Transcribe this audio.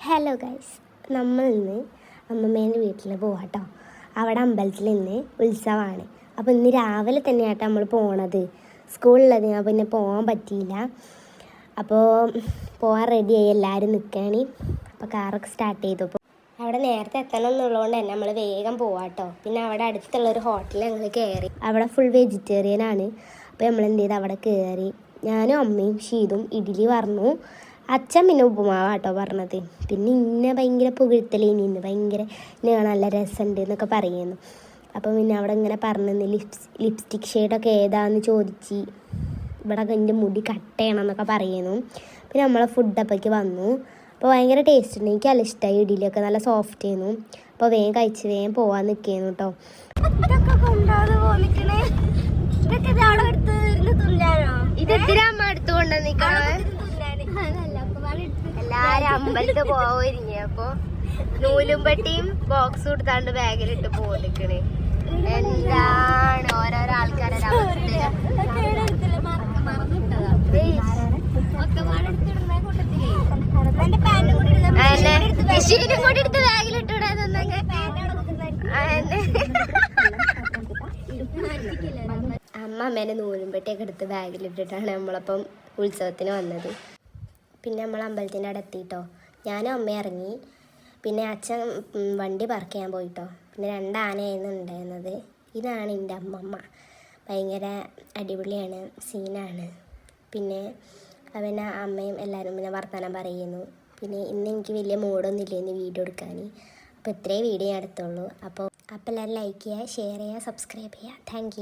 Hello guys നമ്മൾ ഇന്ന് അമ്മമ്മേന്റെ വീട്ടിൽ പോവാട്ടോ. അവിടെ അമ്പലത്തിൽ ഇന്ന് ഉത്സവമാണ്. അപ്പോൾ ഇന്ന് രാവിലെ തന്നെ ആട്ടോ നമ്മൾ പോണത്. സ്കൂളിലത് ഞാൻ പിന്നെ പോകാൻ പറ്റിയില്ല. അപ്പോൾ പോകാൻ റെഡിയായി എല്ലാവരും നിൽക്കുകയാണ് അപ്പോൾ കാറൊക്കെ സ്റ്റാർട്ട് ചെയ്തു. അപ്പോൾ അവിടെ നേരത്തെ എത്തണം എന്നുള്ളതുകൊണ്ട് തന്നെ നമ്മൾ വേഗം പോവാട്ടോ. പിന്നെ അവിടെ അടുത്തുള്ള ഒരു ഹോട്ടലിൽ ഞങ്ങൾ കയറി. അവിടെ ഫുൾ വെജിറ്റേറിയൻ ആണ്. അപ്പോൾ നമ്മൾ എന്ത് ചെയ്ത്? അവിടെ കയറി. ഞാനും അമ്മയും ഷീതും ഇഡ്ഡലി പറഞ്ഞു അച്ഛൻ പിന്നെ ഉപ്പുമാവാട്ടോ പറഞ്ഞത്. പിന്നെ ഇന്നെ ഭയങ്കര പുകഴ്ത്തലേനി ഇന്ന് ഭയങ്കര ഇന്നെ നല്ല രസമുണ്ട് എന്നൊക്കെ പറയുന്നു. അപ്പം പിന്നെ അവിടെ ഇങ്ങനെ പറഞ്ഞു ലിപ്സ് ലിപ്സ്റ്റിക് ഷെയ്ഡൊക്കെ ഏതാന്ന് ചോദിച്ച് ഇവിടെ എന്റെ മുടി കട്ട് ചെയ്യണം എന്നൊക്കെ പറയുന്നു. പിന്നെ നമ്മളെ ഫുഡ് അപ്പോഴേക്ക് വന്നു. അപ്പോൾ ഭയങ്കര ടേസ്റ്റ് ഉണ്ട്. എനിക്ക് നല്ല ഇഷ്ടമായി ഇടിയിലൊക്കെ നല്ല സോഫ്റ്റ് ചെയ്യുന്നു അപ്പോൾ വേഗം കഴിച്ച് വേഗം പോവാൻ നിൽക്കുന്നു കേട്ടോ ഇതൊക്കെ കൊണ്ടാതെ പോന്നിക്കണേ ഇതൊക്കെ ഇതാണോ എടുത്ത് തുന്നാനോ ഇത് എത്തിരി അമ്മ എടുത്തു കൊണ്ടുവന്നിക്കണേ എല്ലാരും അമ്പലത്തിൽ പോവാതിരിഞ്ഞ അപ്പൊ നൂലും പട്ടിയും ബോക്സ് കൊടുത്താണ്ട് ബാഗിലിട്ട് പോന്നിക്കണ്. എന്താണ് ഓരോരോ ആൾക്കാരുടെ അമ്മ അമ്മേനെ നൂലും പെട്ടിയൊക്കെ എടുത്ത് ബാഗിലിട്ടിട്ടാണ് നമ്മളപ്പം ഉത്സവത്തിന് വന്നത്. പിന്നെ നമ്മൾ അമ്പലത്തിന്റെ അവിടെ എത്തിയിട്ടോ ഞാനും അമ്മ ഇറങ്ങി. പിന്നെ അച്ഛൻ വണ്ടി പാർക്ക് ചെയ്യാൻ പോയിട്ടോ. പിന്നെ രണ്ട് ആനയായിരുന്നു ഉണ്ടായിരുന്നത്. ഇതാണ് എന്റെ അമ്മമ്മ. ഭയങ്കര അടിപൊളിയാണ് സീനാണ് പിന്നെ അവനെ അമ്മയും എല്ലാവരും പിന്നെ വർത്തമാനം പറയുന്നു. പിന്നെ ഇന്ന് എനിക്ക് വലിയ മൂഡൊന്നും ഇല്ലായിരുന്നു വീഡിയോ എടുക്കാൻ അപ്പോൾ ഇത്രയും വീഡിയോ ഞാൻ എടുത്തുള്ളൂ. അപ്പോൾ അപ്പോൾ എല്ലാവരും ലൈക്ക് ചെയ്യുക ഷെയർ ചെയ്യുക സബ്സ്ക്രൈബ് ചെയ്യുക. താങ്ക്